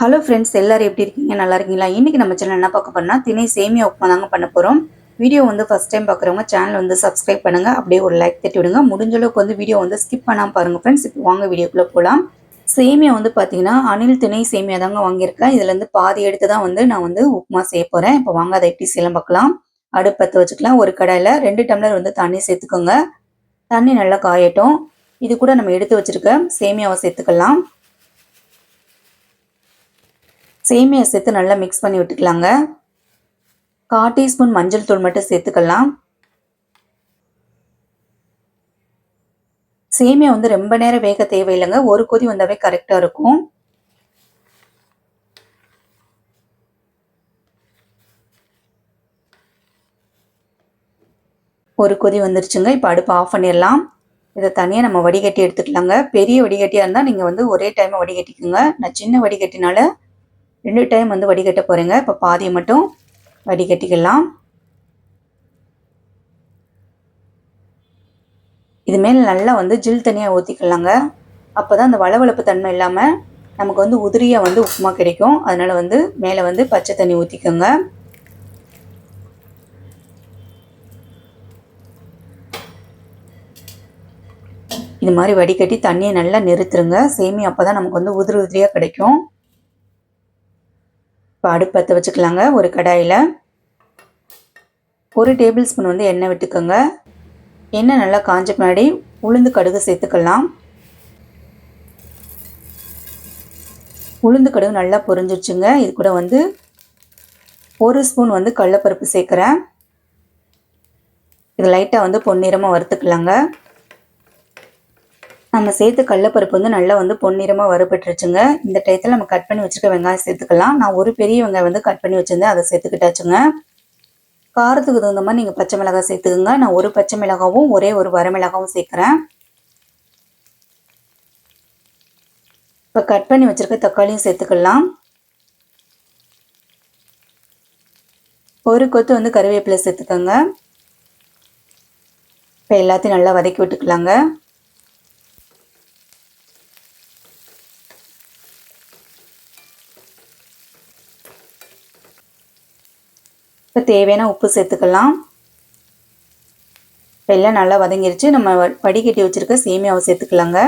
Hello friends எல்லாரும் எப்படி இருக்கீங்க? நல்லா இருக்கீங்களா? இன்றைக்கி நம்ம சேனல் என்ன பார்க்க போறோம்னா திணை சேமியா உப்புமா தாங்க பண்ண போகிறோம் வீடியோ வந்து ஃபர்ஸ்ட் டைம் பார்க்குறவங்க சேனல் வந்து சப்ஸ்கிரைப் பண்ணுங்கள் அப்படியே ஒரு லைக் தட்டி விடுங்க. முடிஞ்ச அளவுக்கு வந்து வீடியோ வந்து ஸ்கிப் பண்ணாமல் பாருங்கள் ஃப்ரெண்ட்ஸ் இப்போ வாங்க வீடியோக்குள்ளே போகலாம் சேமியா வந்து பார்த்தீங்கன்னா அணில் திணை சேமியா தாங்க வாங்கியிருக்கேன் இதுலேருந்து பாதி எடுத்து தான் வந்து நான் வந்து உப்புமா செய்ய போகிறேன் இப்போ வாங்க அதை எப்படி செய்யலாம் பார்க்கலாம். அடுப்பத்தை வச்சுக்கலாம். ஒரு கடையில் ரெண்டு டம்ளர் வந்து தண்ணி சேர்த்துக்கோங்க. தண்ணி நல்லா காயட்டும். இது கூட நம்ம எடுத்து வச்சுருக்க சேமியாவை சேர்த்துக்கலாம். சேமியா சேர்த்து நல்லா மிக்ஸ் பண்ணி விட்டுக்கலாங்க. கால் டீஸ்பூன் மஞ்சள் தூள் மட்டும் சேர்த்துக்கலாம். சேமியா வந்து ரொம்ப நேரம் வேக தேவையில்லைங்க. ஒரு கொதி வந்தாவே கரெக்டாக இருக்கும். ஒரு கொதி வந்துருச்சுங்க. இப்போ அடுப்பு ஆஃப் பண்ணிடலாம். இதை தனியாக நம்ம வடிகட்டி எடுத்துக்கலாங்க. பெரிய வடிகட்டியாக இருந்தால் நீங்கள் வந்து ஒரே டைமை வடிகட்டிக்குங்க. நான் சின்ன வடிகட்டினால ரெண்டு டைம் வந்து வடிகட்ட போகிறேங்க இப்போ பாதியை மட்டும் வடிகட்டிக்கலாம். இது நல்லா வந்து ஜில் தனியாக ஊற்றிக்கலாங்க அப்போ தான் அந்த வளவளப்பு தன்மை இல்லாமல் நமக்கு வந்து உதிரியாக வந்து உப்புமா கிடைக்கும். அதனால் வந்து மேலே வந்து பச்சை தண்ணி ஊற்றிக்கோங்க இது மாதிரி வடிகட்டி தண்ணியை நல்லா நிறுத்துருங்க சேமி அப்போ தான் நமக்கு வந்து உதிரி உதிரியாக கிடைக்கும். இப்போ அடுப்பத்தை வச்சுக்கலாங்க ஒரு கடாயில். ஒரு டேபிள் ஸ்பூன் வந்து எண்ணெய் விட்டுக்கோங்க. எண்ணெய் நல்லா காஞ்ச பின்னாடி உளுந்து கடுகு சேர்த்துக்கலாம். உளுந்து கடுகு நல்லா பொரிஞ்சிருச்சுங்க. இது கூட வந்து ஒரு ஸ்பூன் வந்து கடலப்பருப்பு சேர்க்குறேன். இது லைட்டாக வந்து பொன்னிறமாக வறுத்துக்கலாங்க. நம்ம சேர்த்து கடலப்பருப்பு வந்து நல்லா வந்து பொன்னிறமாக வறுபட்டுருச்சுங்க. இந்த டயத்தில் நம்ம கட் பண்ணி வச்சுருக்க வெங்காயம் சேர்த்துக்கலாம். நான் ஒரு பெரிய வெங்காயம் வந்து கட் பண்ணி வச்சுருந்தேன். அதை சேர்த்துக்கிட்டாச்சுங்க. காரத்துக்கு தகுந்த மாதிரி நீங்கள் பச்சை மிளகாய் சேர்த்துக்குங்க. நான் ஒரு பச்சை மிளகாவும் ஒரே ஒரு வரமிளகாவும் சேர்க்குறேன். இப்போ கட் பண்ணி வச்சுருக்க தக்காளியும் சேர்த்துக்கலாம். ஒரு கொத்து வந்து கருவேப்பிலை சேர்த்துக்கோங்க. இப்போ எல்லாத்தையும் நல்லா வதக்கி விட்டுக்கலாங்க. இப்போ தேவையான உப்பு சேர்த்துக்கலாம். வெள்ளம் நல்லா வதங்கிருச்சு. நம்ம வடிகட்டி வச்சுருக்க சேமியாவை சேர்த்துக்கலாங்க.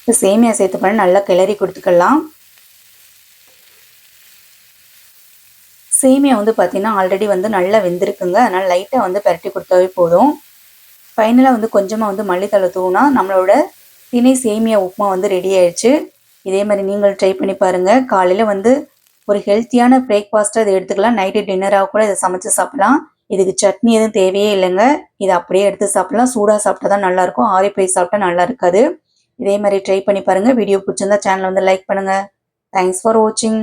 இப்போ சேமியா சேர்த்து பண்ணி நல்லா கிளறி கொடுத்துக்கலாம். சேமியா வந்து பார்த்திங்கன்னா ஆல்ரெடி வந்து நல்லா வெந்திருக்குங்க. அதனால் லைட்டாக வந்து பரட்டி கொடுத்தாவே போதும். ஃபைனலாக வந்து கொஞ்சமாக வந்து மல்லித்தலை தூணா நம்மளோட தினை சேமியா உப்புமா வந்து ரெடி ஆயிடுச்சு. இதே மாதிரி நீங்கள் ட்ரை பண்ணி பாருங்கள் காலையில் வந்து ஒரு ஹெல்த்தியான பிரேக்ஃபாஸ்ட்டாக இதை எடுத்துக்கலாம். நைட்டு டின்னராக கூட இதை சமைச்சு சாப்பிடலாம். இதுக்கு சட்னி எதுவும் தேவையே இல்லைங்க. இதை அப்படியே எடுத்து சாப்பிடலாம். சூடாக சாப்பிட்டா தான் நல்லாயிருக்கும் ஆரி போய் சாப்பிட்டா நல்லா இருக்காது. இதே மாதிரி ட்ரை பண்ணி பாருங்கள் வீடியோ பிடிச்சிருந்தா சேனலை வந்து லைக் பண்ணுங்கள் தேங்க்ஸ் ஃபார் வாட்சிங்